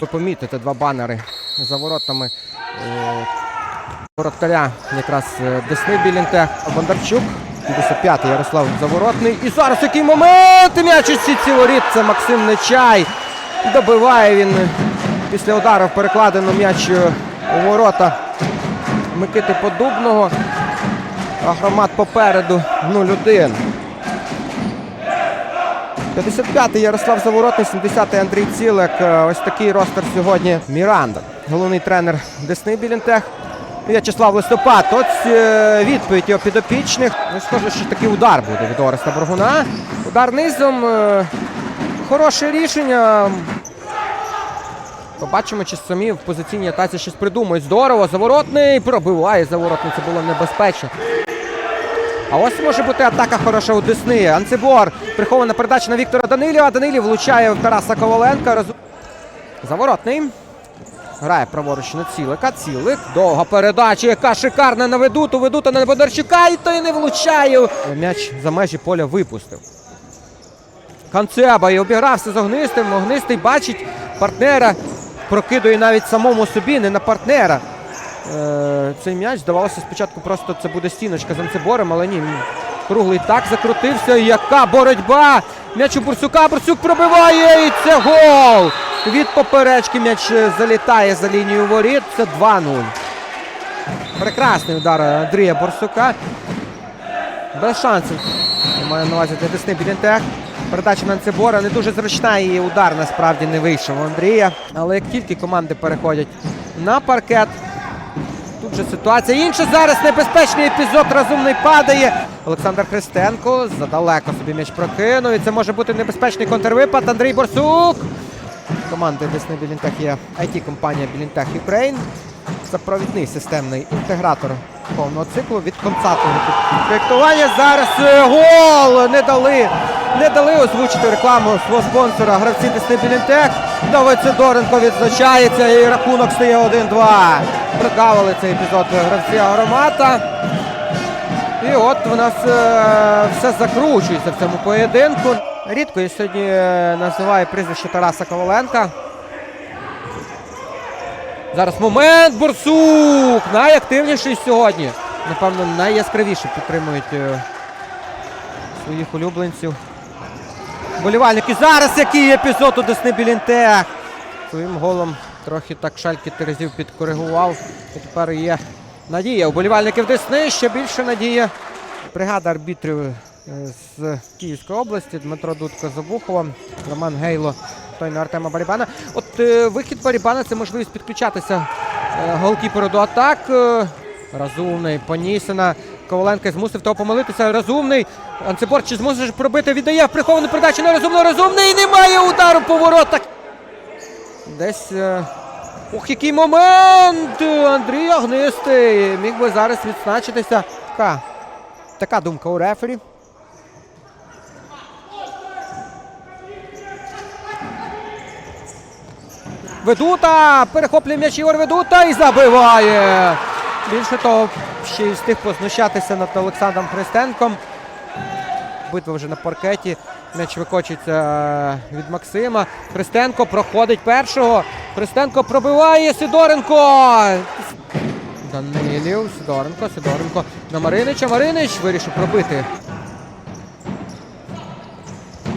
Ви помітите два банери за воротами е, воротаря якраз е, Десни Білінтех Бондарчук. 55-й Ярослав Заворотний. І зараз який момент! М'яч у сітці воріт. Це Максим Нечай. Добиває він після удару в перекладену м'яч у ворота Микити Подубного. Агромат попереду 0-1. 55-й Ярослав Заворотний, 70-й Андрій Цілик. Е, Ось такий ростер сьогодні. Міранда, головний тренер Десни Білінтех. В'ячеслав Листопад. Ось е, відповідь його підопічних. Ну, схоже, що такий удар буде від Ореста Боргуна. Удар низом. е, Хороше рішення. Побачимо, чи самі в позиційній атаці щось придумають. Здорово. Заворотний пробиває заворотний. Це було небезпечно. А ось може бути атака хороша у Десни. Анцебор. Прихована передача на Віктора Данилєва. Данилів влучає в Тараса Коваленка. Заворотний. Грає праворуч на цілика. Цілик. Довга передача. Яка шикарна на ведуту. Ведута на Бондарчука. І той не влучає. М'яч за межі поля випустив. Канцеба і обігрався з Огнистим. Огнистий бачить партнера. Прокидує навіть самому собі, не на партнера. Е, цей м'яч здавалося спочатку просто це буде стіночка з Анцеборем, але ні. Круглий так закрутився. Яка боротьба! М'яч у Бурсука. Бурсук пробиває. І це гол! Від поперечки м'яч е, залітає за лінію воріт. Це 2-0. Прекрасний удар Андрія Борсука. Без шансів. Маю на увазі для Десни Білінтех. Передача на Анцебора не дуже зручна і удар насправді не вийшов Андрія. Але як тільки команди переходять на паркет, тут же ситуація інша. Зараз небезпечний епізод. Розумний падає. Олександр Христенко задалеко собі м'яч прокинув. І це може бути небезпечний контрвипад. Андрій Борсук. Команди Десни Білінтех є IT-компанія Білінтех Ukraine. Це провідний системний інтегратор повного циклу від концатного проєктування. Зараз е, гол! Не дали, не дали озвучити рекламу свого спонсора гравці Десни Білінтех. Давид Сидоренко відзначається і рахунок стає 1-2. Прикавили цей епізод гравці Агромата. І от в нас е, все закручується в цьому поєдинку. Рідко я сьогодні е, називаю прізвище Тараса Коваленка. Зараз момент Борсук! Найактивніший сьогодні. Напевно, найяскравіше підтримують е, своїх улюбленців. Болівальники. Зараз який епізод у Десни Білінтех. Своїм голом трохи так шальки Терезів підкоригував. І тепер є надія. У болівальників Десни ще більше надія. Бригада арбітрів з Київської області. Дмитро Дудко з Обухова, Роман Гейло, той на Артема Барібана. От е, вихід Барібана це можливість підключатися е, голкіперу до атак. Е, Разумний, Понісина. Коваленко змусив того помилитися. Розумний. Анцебор чи змусиш пробити? Віддає приховану передачу на розумного. Розумний. Немає удару по воротах. Десь. е, Ох, який момент! Андрій Огнистий. Міг би зараз відзначитися. Така думка у рефері. Ведута! Перехоплює м'яч Ігор Ведута і забиває. Більше того, ще й встиг познущатися над Олександром Христенком. Битва вже на паркеті. М'яч викочується е, від Максима. Христенко проходить першого. Христенко пробиває Сидоренко. Данилів, Сидоренко, Сидоренко на Маринича. Маринич вирішив пробити.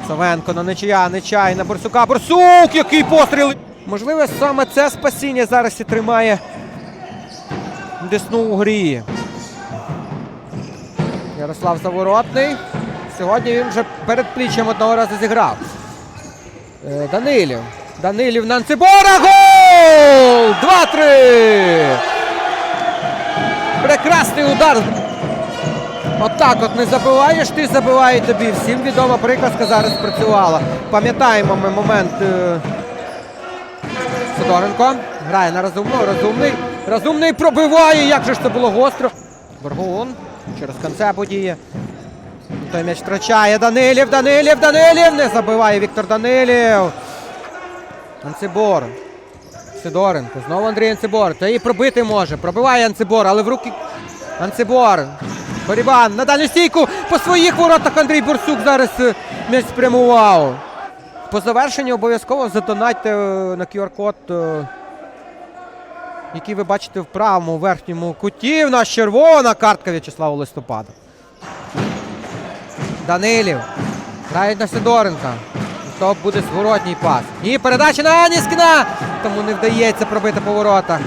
Савенко на нечия, нечай на Борсука. Борсук! Який постріл! Можливо, саме це спасіння зараз і тримає Десну у грі. Ярослав Заворотний. Сьогодні він вже перед пліччям одного разу зіграв. Е, Данилів. Данилів на Анцибора. Гол! 2-3! Прекрасний удар. Отак от не забиваєш, ти забиває тобі. Всім відома приказка зараз спрацювала. Пам'ятаємо ми момент. Сидоренко грає на розумного. Розумний. Розумний пробиває. Як же ж це було гостро. Боргун через конце подіє. Той м'яч втрачає. Данилів, Данилів, Данилів! Не забиває Віктор Данилів. Анцибор. Сидоренко. Знову Андрій Анцибор. Та і пробити може. Пробиває Анцибор, але в руки. Анцибор. Борібан на дальню стійку. По своїх воротах Андрій Бурсук зараз е, м'яч спрямував. По завершенню обов'язково задонатьте е, на QR-код, е, який ви бачите в правому верхньому куті. В нас червона картка В'ячеслава Листопада. Данилів. Грають на Сидоренка. То буде зворотній пас. І передача на Аніскіна. Тому не вдається пробити по воротах.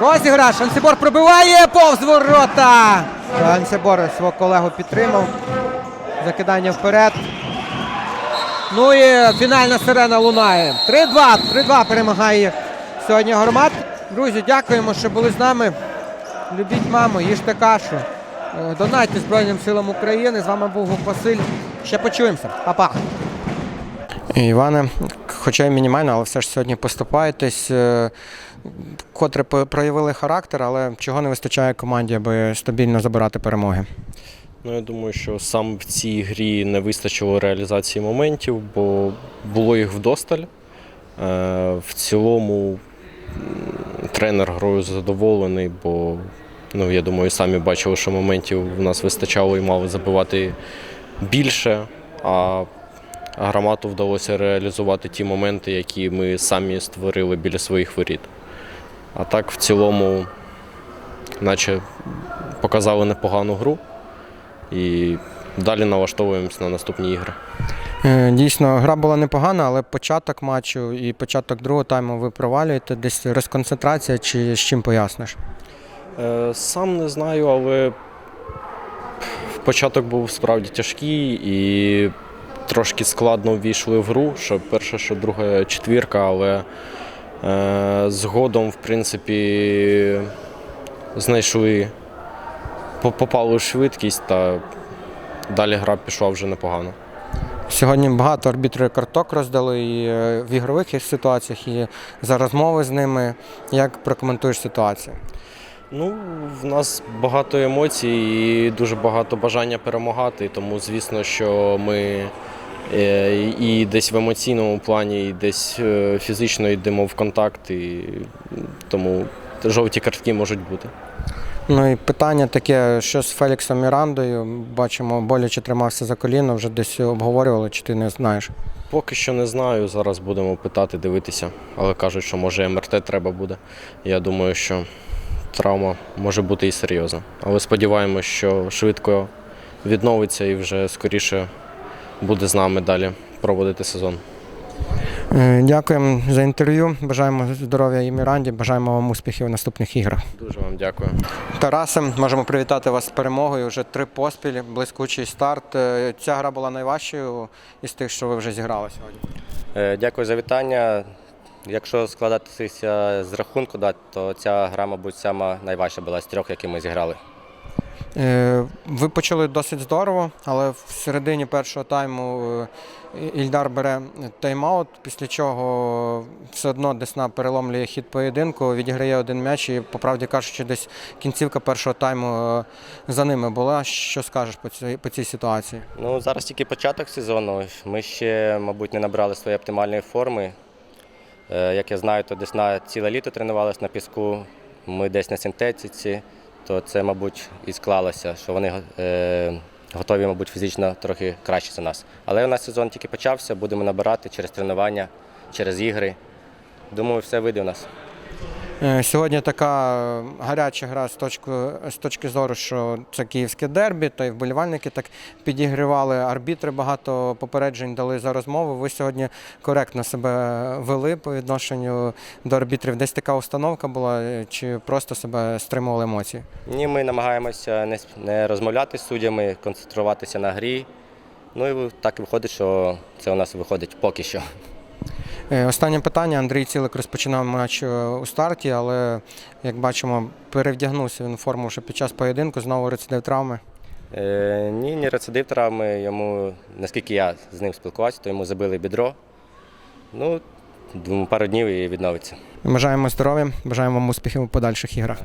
Розіграш. Ансибор пробиває повз ворота. Ансибор свого колегу підтримав. Закидання вперед. Ну і фінальна сирена лунає. 3-2. 3-2 перемагає сьогодні Громад. Друзі, дякуємо, що були з нами. Любіть маму, їжте кашу. Е, Донатьте Збройним силам України. З вами був Василь. Ще почуємося. Па-па. Іване, хоча й мінімально, але все ж сьогодні поступаєтесь. е, Котре проявили характер, але чого не вистачає команді, аби стабільно забирати перемоги. Ну, я думаю, що саме в цій грі не вистачило реалізації моментів, бо було їх вдосталь. Е, В цілому тренер грою задоволений, бо ну, я думаю, самі бачили, що моментів в нас вистачало і мали забивати більше. А громаду вдалося реалізувати ті моменти, які ми самі створили біля своїх воріт. А так, в цілому, наче показали непогану гру і далі налаштовуємось на наступні ігри. Е, Дійсно, гра була непогана, але початок матчу і початок другого тайму ви провалюєте. Десь розконцентрація чи з чим поясниш? Е, Сам не знаю, але початок був справді тяжкий і трошки складно ввійшли в гру, що перша, що друга четвірка, але е, згодом, в принципі, знайшли, по- попали в швидкість та далі гра пішла вже непогано. Сьогодні багато арбітри карток роздали і е, в ігрових ситуаціях, і за розмови з ними. Як прокоментуєш ситуацію? Ну, в нас багато емоцій і дуже багато бажання перемагати, тому звісно, що ми е, і десь в емоційному плані, і десь е, фізично йдемо в контакт, і тому жовті картки можуть бути. Ну і питання таке, що з Феліксом Мірандою? Бачимо, боляче тримався за коліно, вже десь обговорювали, чи ти не знаєш? Поки що не знаю, зараз будемо питати, дивитися, але кажуть, що може МРТ треба буде. Я думаю, що травма може бути і серйозна. Але сподіваємось, що швидко відновиться і вже скоріше буде з нами далі проводити сезон. Е, Дякуємо за інтерв'ю. Бажаємо здоров'я і Міранді, бажаємо вам успіхів у наступних іграх. Дуже вам дякую. Тарасе, можемо привітати вас з перемогою. Вже три поспіль, блискучий старт. Е, Ця гра була найважчою із тих, що ви вже зіграли сьогодні. Е, Дякую за вітання. Якщо складатися з рахунку, то ця гра, мабуть, сама найважча була з трьох, які ми зіграли. Е, Ви почали досить здорово, але в середині першого тайму е, Ільдар бере тайм-аут, після чого все одно Десна переломлює хід поєдинку, відіграє один м'яч і, по правді кажучи, десь кінцівка першого тайму е, за ними була. Що скажеш по цій, по цій ситуації? Ну, зараз тільки початок сезону. Ми ще, мабуть, не набрали своєї оптимальної форми. Як я знаю, то Десна ціле літо тренувалися на піску. Ми десь на синтетиці, то це, мабуть, і склалося, що вони е, готові, мабуть, фізично трохи краще за нас. Але у нас сезон тільки почався, будемо набирати через тренування, через ігри. Думаю, все вийде у нас. Е, Сьогодні така гаряча гра з точки, з точки зору, що це київське дербі, та й вболівальники так підігрівали. Арбітри багато попереджень дали за розмову. Ви сьогодні коректно себе вели по відношенню до арбітрів. Десь така установка була, е, чи просто себе стримували емоції? Ні, ми намагаємося не, не розмовляти з суддями, концентруватися на грі. Ну і так виходить, що це у нас виходить поки що. Е, Останнє питання. Андрій Цілик розпочинав матч е, у старті, але як бачимо, перевдягнувся він форму вже під час поєдинку, знову рецидив травми. Е, ні, ні рецидив травми. Йому, наскільки я з ним спілкувався, то йому забили бідро. Ну, думаю, пару днів і відновиться. Бажаємо здоров'я, бажаємо вам успіхів у подальших іграх.